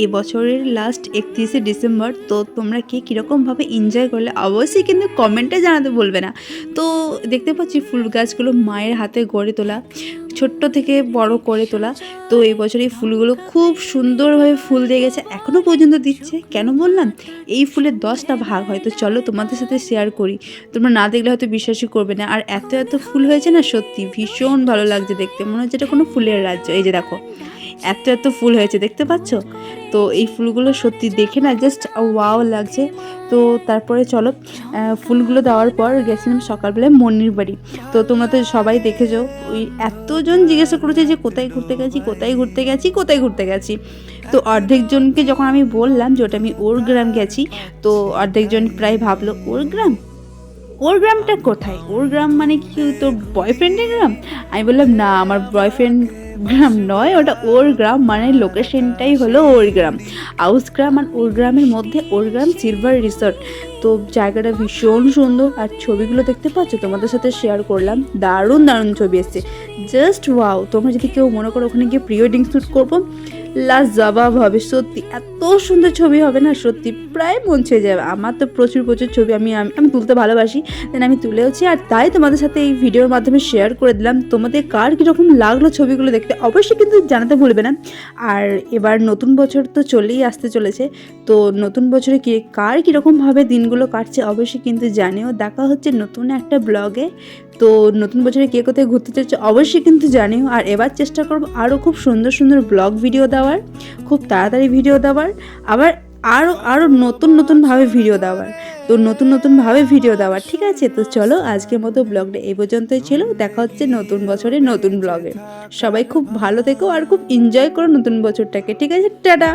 এই বছরের লাস্ট একত্রিশে ডিসেম্বর, তো তোমরা কে কীরকমভাবে এনজয় করলে অবশ্যই কিন্তু কমেন্টে জানাতে বলবে না। তো দেখতে পাচ্ছি ফুল গাছগুলো মায়ের হাতে গড়ে তোলা, ছোট্ট থেকে বড় করে তোলা। তো এই বছর এই ফুলগুলো খুব সুন্দরভাবে ফুল দিয়ে গেছে এখনও পর্যন্ত দিচ্ছে। কেন বললাম? এই ফুলের দশটা ভাগ হয়, তো চলো তোমাদের সাথে শেয়ার করি। তোমরা না দেখলে হয়তো বিশ্বাসই করবে না। আর এত এত ফুল হয়েছে না, সত্যি ভীষণ ভালো লাগছে দেখতে। মনে হচ্ছে এটা কোনো ফুলের রাজ্য। এই যে দেখো এত এত ফুল হয়েছে, দেখতে পাচ্ছ? তো এই ফুলগুলো সত্যি দেখে না জাস্ট ওয়াও লাগছে। তো তারপরে চলো ফুলগুলো দেওয়ার পর গেছিলাম সকালবেলায় মন্নির বাড়ি। তো তোমরা তো সবাই দেখেছ, ওই এতজন জিজ্ঞাসা করেছে যে কোথায় ঘুরতে গেছি, কোথায় ঘুরতে গেছি, কোথায় ঘুরতে গেছি। তো অর্ধেকজনকে যখন আমি বললাম যে ওটা আমি ওর গ্রাম গেছি, তো অর্ধেকজন প্রায় ভাবলো, ওর গ্রাম? ওর গ্রামটা কোথায়? ওর গ্রাম মানে কি তোর বয়ফ্রেন্ডের গ্রাম? আমি বললাম, না, আমার বয়ফ্রেন্ড গ্রাম নয়, ওটা ওর গ্রাম মানে লোকেশনটাই হলো ওর গ্রাম। আউস গ্রাম আর ওর গ্রামের মধ্যে ওর গ্রাম সিলভার রিসর্ট তো জায়গাটা ভীষণ সুন্দর আর ছবিগুলো দেখতে পাচ্ছ? তোমাদের সাথে শেয়ার করলাম। দারুণ দারুণ ছবি এসছে। জাস্ট ওয়াও তোমরা যদি কেউ মনে করো ওখানে গিয়ে প্রি ওয়েডিং শ্যুট করব লাস্ট জবাব হবে, সত্যি। এত সুন্দর ছবি হবে না, সত্যি, প্রায় ছুঁয়ে যাবে। আমার তো প্রচুর প্রচুর ছবি আমি, আমি- তুলতে ভালোবাসি দেন আমি তুলেওছি, আর তাই তোমাদের সাথে এই ভিডিওর মাধ্যমে শেয়ার করে দিলাম। তোমাদের কার কীরকম লাগল ছবিগুলো দেখতে অবশ্যই কিন্তু জানাতে ভুলবে না। আর এবার নতুন বছর তো চলেই আসতে চলেছে, তো নতুন বছরে কি, কার কীরকমভাবে দিনগুলো কাটছে অবশ্যই কিন্তু জানিও। দেখা হচ্ছে নতুন একটা ব্লগে তো নতুন বছরে কে কোথায় ঘুরতে চাইছে অবশ্যই কিন্তু জানিও। আর এবার চেষ্টা করব আরও খুব সুন্দর সুন্দর ব্লগ ভিডিও দেওয়ার, খুব তাড়াতাড়ি ভিডিও দেওয়ার, আবার আরও আরও নতুন, নতুনভাবে ভিডিও দেওয়ার। তো নতুন, নতুনভাবে ভিডিও দেওয়ার, ঠিক আছে? তো চলো আজকের মতো ব্লগটা এই পর্যন্তই ছিল। দেখা হচ্ছে নতুন বছরে নতুন ব্লগে সবাই খুব ভালো থেকো আর খুব এনজয় করো নতুন বছরটাকে, ঠিক আছে? টাটা!